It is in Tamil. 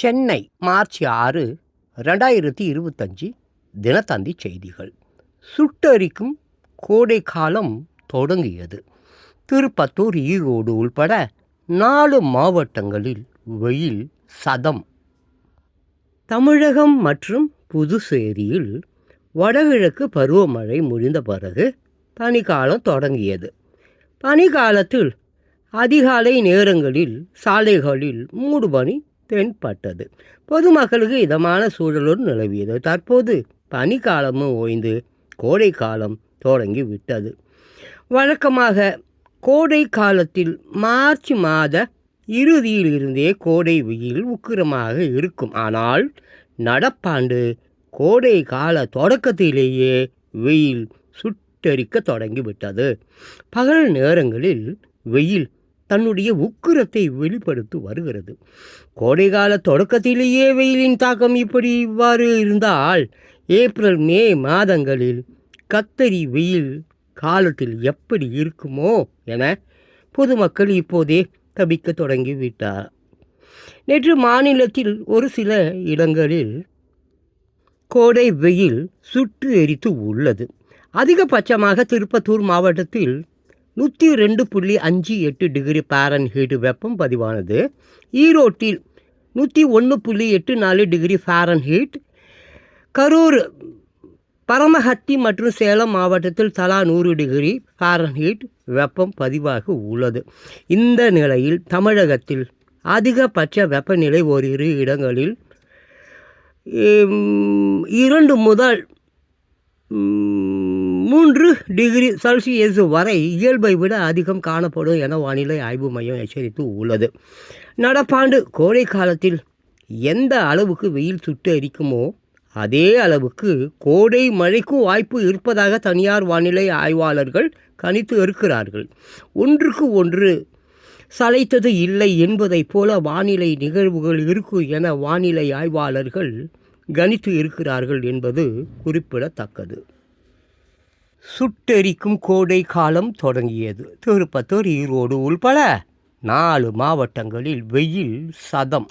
சென்னை மார்ச் ஆறு ரெண்டாயிரத்தி இருபத்தஞ்சி தினத்தந்தி செய்திகள். சுட்டரிக்கும் கோடை காலம் தொடங்கியது. திருப்பத்தூர் ஈரோடு உள்பட நாலு மாவட்டங்களில் வெயில் சதம். தமிழகம் மற்றும் புதுச்சேரியில் வடகிழக்கு பருவமழை முடிந்த பிறகு பனிக்காலம் தொடங்கியது. பனிக்காலத்தில் அதிகாலை நேரங்களில் சாலைகளில் மூடுபனி தென்பட்டது. பொதுமக்களுக்கு இதமான சூழலும் நிலவியது. தற்போது பனிக்காலமும் ஓய்ந்து கோடை காலம் தொடங்கி விட்டது வழக்கமாக கோடை காலத்தில் மார்ச் மாத இறுதியில் இருந்தே கோடை வெயில் உக்கிரமாக இருக்கும். ஆனால் நடப்பாண்டு கோடை கால தொடக்கத்திலேயே வெயில் சுட்டரிக்க தொடங்கிவிட்டது. பகல் நேரங்களில் வெயில் தன்னுடைய உக்கிரத்தை வெளிப்படுத்தி வருகிறது. கோடைகால தொடக்கத்திலேயே வெயிலின் தாக்கம் இப்படி இவ்வாறு இருந்தால் ஏப்ரல் மே மாதங்களில் கத்தரி வெயில் காலத்தில் எப்படி இருக்குமோ என பொதுமக்கள் இப்போதே தவிக்க தொடங்கிவிட்டார். நேற்று மாநிலத்தில் ஒரு சில இடங்களில் கோடை வெயில் சுட்டு எரித்து உள்ளது. அதிகபட்சமாக திருப்பத்தூர் மாவட்டத்தில் நூற்றி ரெண்டு புள்ளி அஞ்சு எட்டு டிகிரி ஃபாரன்ஹீட் வெப்பம் பதிவானது. ஈரோட்டில் நூற்றி ஒன்று புள்ளி எட்டு நாலு டிகிரி ஃபாரன்ஹீட். கரூர் பரமஹத்தி மற்றும் சேலம் மாவட்டத்தில் தலா நூறு டிகிரி ஃபாரன்ஹீட் வெப்பம் பதிவாக உள்ளது. இந்த நிலையில் தமிழகத்தில் அதிகபட்ச வெப்பநிலை ஓரிரு இடங்களில் இரண்டு முதல் மூன்று டிகிரி செல்சியஸ் வரை இயல்பை விட அதிகம் காணப்படும் என வானிலை ஆய்வு மையம் எச்சரித்து உள்ளது. நடப்பாண்டு கோடை காலத்தில் எந்த அளவுக்கு வெயில் சுட்டு அரிக்குமோ அதே அளவுக்கு கோடை மழைக்கும் வாய்ப்பு இருப்பதாக தனியார் வானிலை ஆய்வாளர்கள் கணித்து இருக்கிறார்கள். ஒன்றுக்கு ஒன்று சளைத்தது இல்லை என்பதைப் போல வானிலை நிகழ்வுகள் இருக்கும் என வானிலை ஆய்வாளர்கள் கணித்து இருக்கிறார்கள் என்பது குறிப்பிடத்தக்கது. சுட்டெரிக்கும் கோடை காலம் தொடங்கியது. திருப்பத்தூர் ஈரோடு உள்பட நாலு மாவட்டங்களில் வெயில் சதம்.